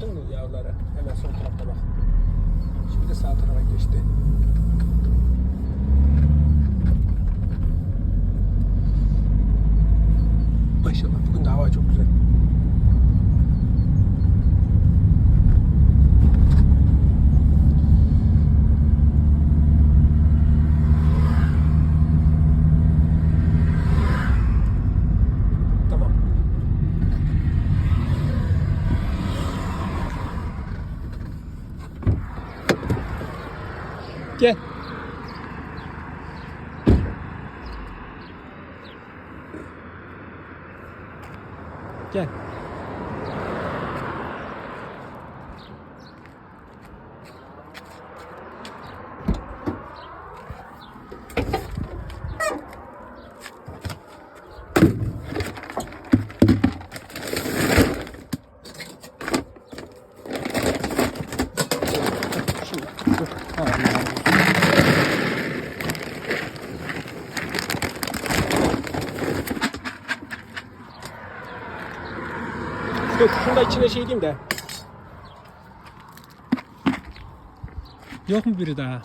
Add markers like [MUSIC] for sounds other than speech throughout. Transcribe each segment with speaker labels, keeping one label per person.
Speaker 1: Gördün mü yavruları? Hemen sol tarafta bak. Şimdi sağ tarafa geçti. Maşallah bugün de hava çok güzel. Tamam. Gel. Gel. Şimdi dur. Şunu da içine şey diyeyim de. Yok mu biri daha?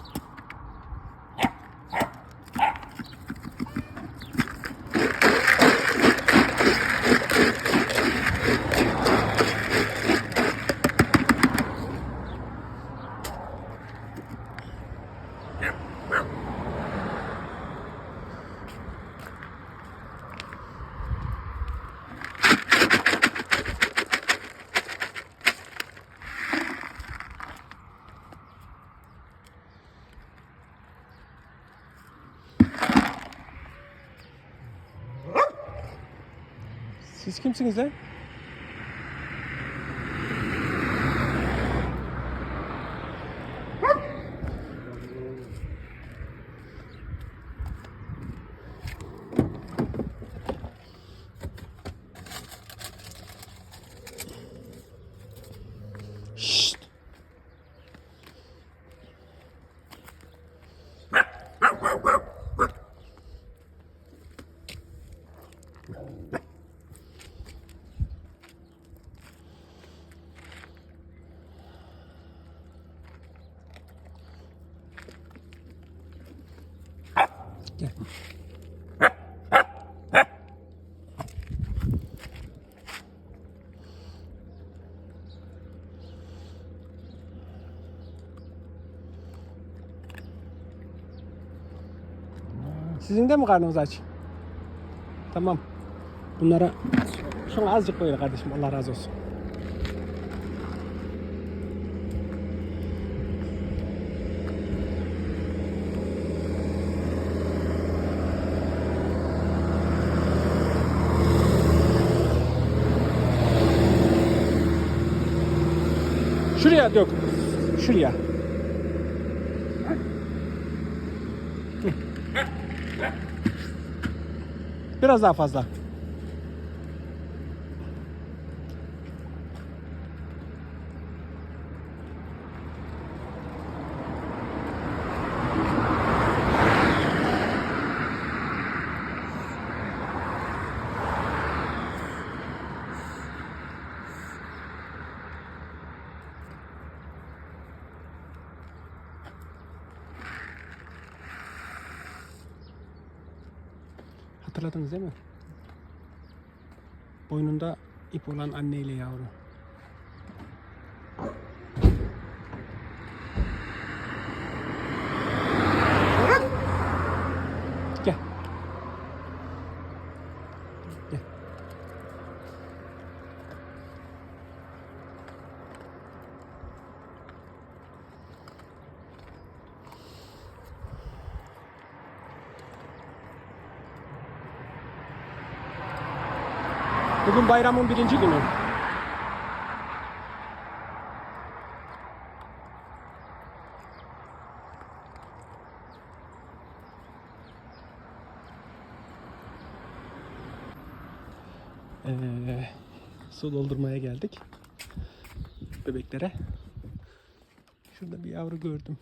Speaker 1: Kimsiniz lan? Şşt. Gel. Sizin de mi karnınız aç? Tamam. Bunlara şuna azıcık koyun kardeşim. Allah razı olsun. Şuraya dök. Şuraya. Biraz daha fazla. Hatırladınız değil mi? Boynunda ip olan anneyle yavru. Gel. Gel. Bugün bayramın birinci günü. Ee, su doldurmaya geldik. Bebeklere. Şurada bir yavru gördüm.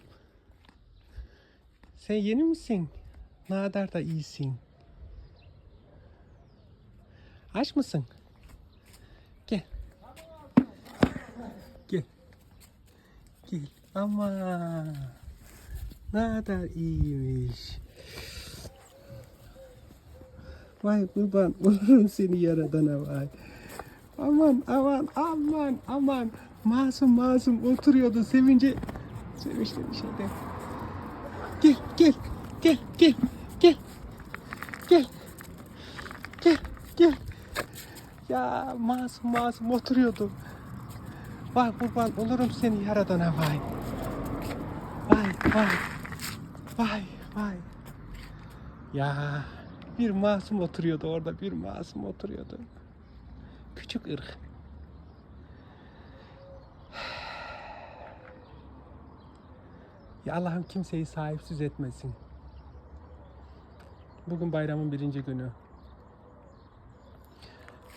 Speaker 1: Sen yeni misin? Ne kadar da iyisin. Aç mısın? Gel. Gel. Ama ne kadar iyiymiş. Vay kurban olurum seni yaradana vay. Aman aman aman aman. Masum masum oturuyordu sevince. Sevinçli bir şeyde. Gel gel gel gel gel. Gel. Gel gel. Ya masum masum oturuyordu. Vay kurban olurum seni yaradana vay. Vay vay. Vay vay. Ya bir masum oturuyordu orada bir masum oturuyordu. Küçük ırk. Ya Allah'ım kimseyi sahipsiz etmesin. Bugün bayramın birinci günü.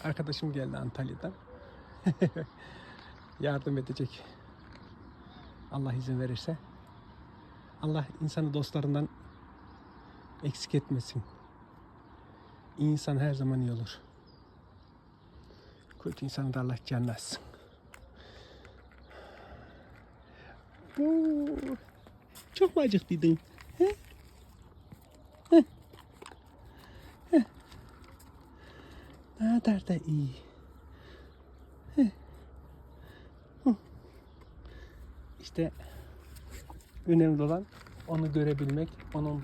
Speaker 1: Arkadaşım geldi Antalya'dan. [LAUGHS] Yardım edecek. Allah izin verirse. Allah insanı dostlarından eksik etmesin. İnsan her zaman iyi olur. Kötü insanı da Allah cennet Bu çok mu acıktıydın? Ne kadar da iyi. He? Hı. İşte önemli olan onu görebilmek, onun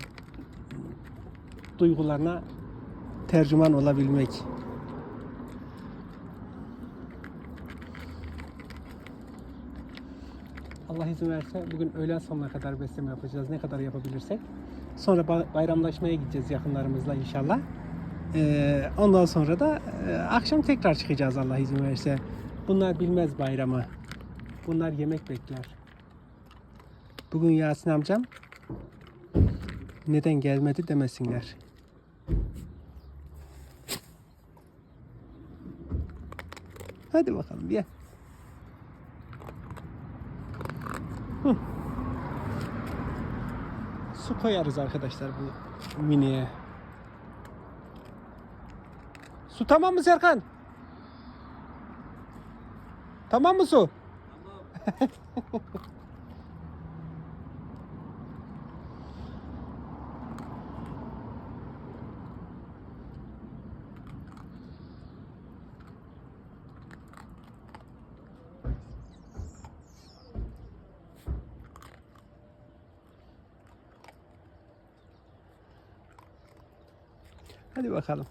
Speaker 1: duygularına tercüman olabilmek. Allah izin verirse bugün öğlen sonuna kadar besleme yapacağız. Ne kadar yapabilirsek. Sonra ba- bayramlaşmaya gideceğiz yakınlarımızla inşallah. Ee, ondan sonra da e, akşam tekrar çıkacağız Allah izin verirse. Bunlar bilmez bayramı. Bunlar yemek bekler. Bugün Yasin amcam neden gelmedi demesinler. Hadi bakalım. Hı. Su koyarız arkadaşlar bu miniye. Su tamam mı Serkan? Tamam mı su? [LAUGHS] Hadi bakalım.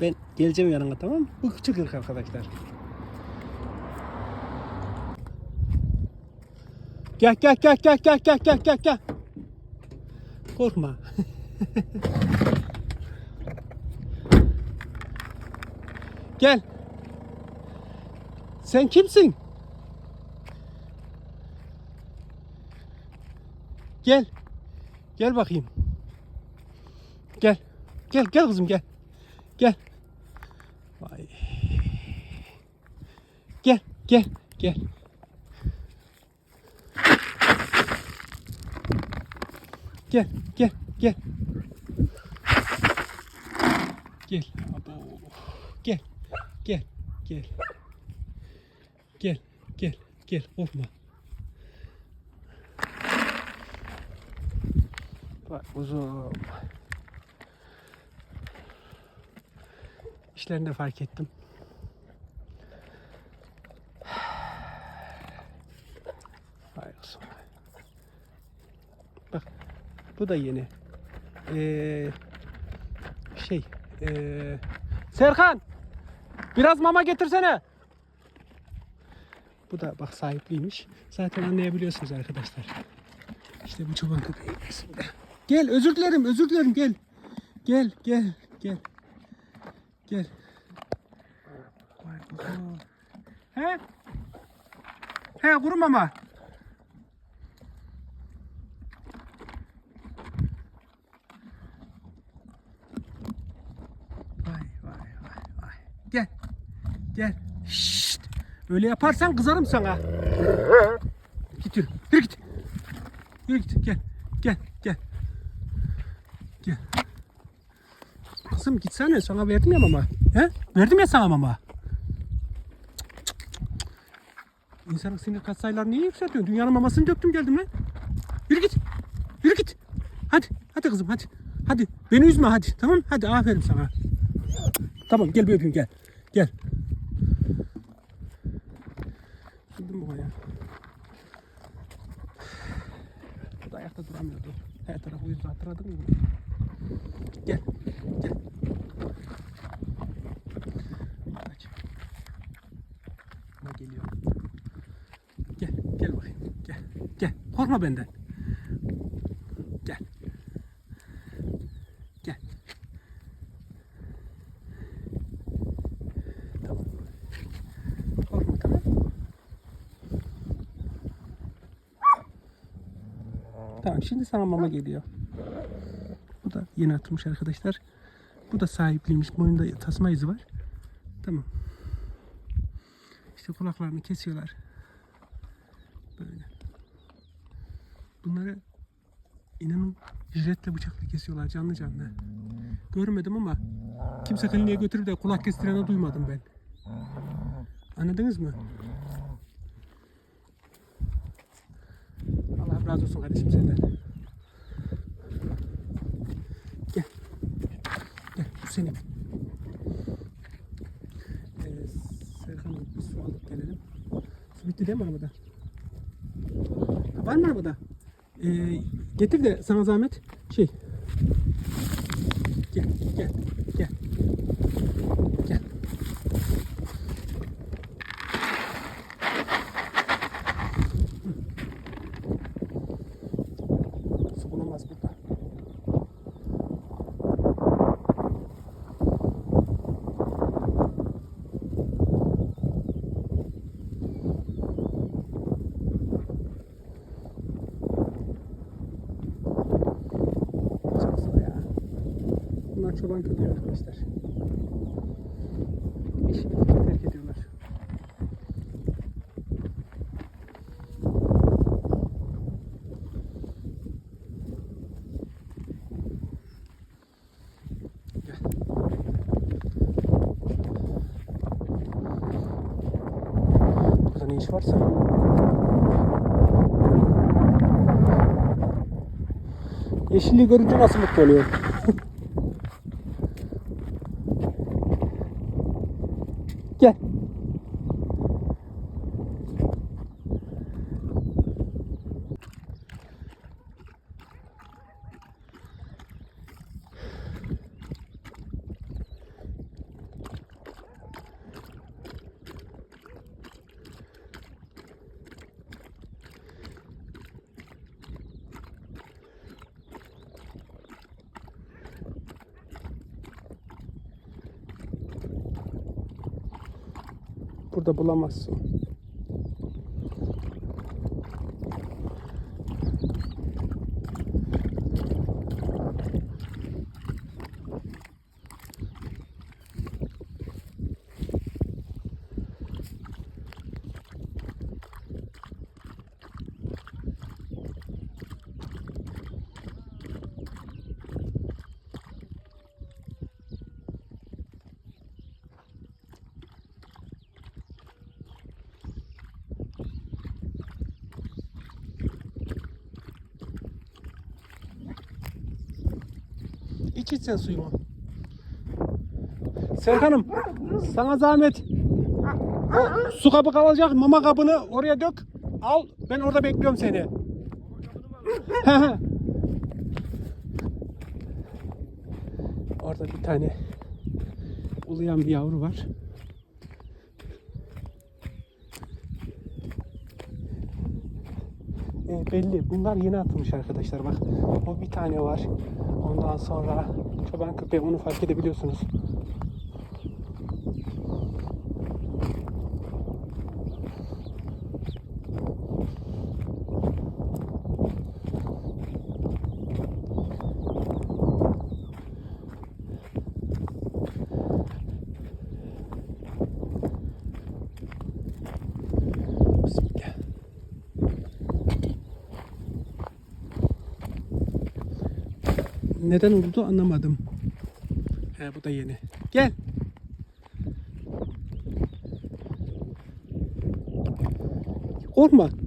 Speaker 1: Ben geleceğim yanına tamam mı? Bu küçük ırk arkadaşlar. Gel gel gel gel gel gel gel gel gel. Korkma. [LAUGHS] gel. Sen kimsin? Gel. Gel bakayım. Gel. Gel gel kızım gel. Gel. Vay. Gel gel gel. Gel gel gel. Gel. Abo. Gel. Gel. Gel. Gel. Gel. Gel. Korkma. Bak uzun. İşlerini de fark ettim. Vay olsun. Bak bu da yeni. Ee, şey ee, Serkan biraz mama getirsene. Bu da bak sahipliymiş. Zaten anlayabiliyorsunuz arkadaşlar. İşte bu çoban köpeği resimde. Gel özür dilerim özür dilerim gel. Gel gel gel. Gel. He? He kurum ama. Vay vay vay vay. Gel. Gel. Şşt. Öyle yaparsan kızarım sana. Git yürü. Yürü git. Yürü git. Gel. Gel. Gel. Kızım gitsene sana verdim ya mama. He? Verdim ya sana mama. İnsanın sinir katsayılarını niye yükseltiyorsun? Dünyanın mamasını döktüm geldim lan. Yürü git. Yürü git. Hadi. Hadi kızım hadi. Hadi. Beni üzme hadi. Tamam Hadi aferin sana. Tamam gel bir öpeyim gel. Gel. Gittim babaya. Bu da ayakta duramıyordu. Her tarafı yüzü hatırladın mı? Gel. Gel. Aç. Ama geliyor. Gel. Gel bakayım. Gel. Gel. Korkma benden. Gel. Gel. Tamam. Korkma tamam. Tamam şimdi sana mama geliyor. Bu da yeni atılmış arkadaşlar. Bu da sahipliymiş. Boynunda tasma izi var. Tamam. İşte kulaklarını kesiyorlar. Böyle. Bunları inanın jiletle bıçakla kesiyorlar canlı canlı. Görmedim ama kimse kliniğe götürüp de kulak kestireni duymadım ben. Anladınız mı? Allah razı olsun kardeşim senden. Gel. Bu senin. Ee, Serkan'ım bir su alıp gelelim. Su bitti değil mi arabada? Var mı arabada? Ee, getir de sana zahmet. Şey. Gel. Gel. Su bulamaz burada. Çok zor ya. Çoban köpeği arkadaşlar. Bitince terk ediyorlar. Burada ne iş varsa. Yeşilliği görünce nasıl mutlu oluyor? Gel. Burada bulamazsın. İç iç sen suyumu. Serkan'ım sana zahmet. O su kabı kalacak mama kabını oraya dök. Al ben orada bekliyorum seni. Orada bir tane uluyan bir yavru var. E, belli. Bunlar yeni atılmış arkadaşlar. Bak o bir tane var. Ondan sonra çoban köpeği onu fark edebiliyorsunuz. Neden oldu anlamadım. He bu da yeni. Gel. korkma.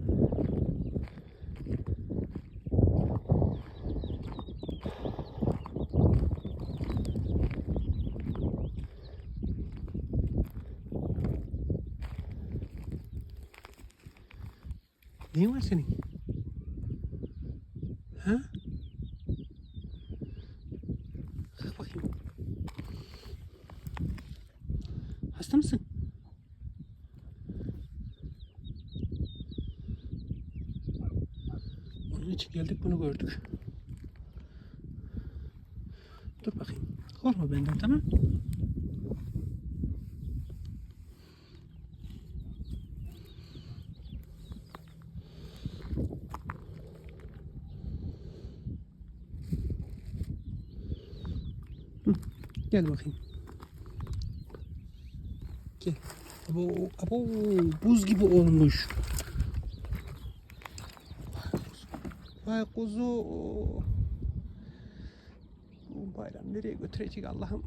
Speaker 1: İçin geldik bunu gördük. Dur bakayım. Korkma benden tamam Hı, Gel bakayım. Gel. Abo, abo, buz gibi olmuş. Vay kuzu. Bu bayram nereye götürecek Allah'ım?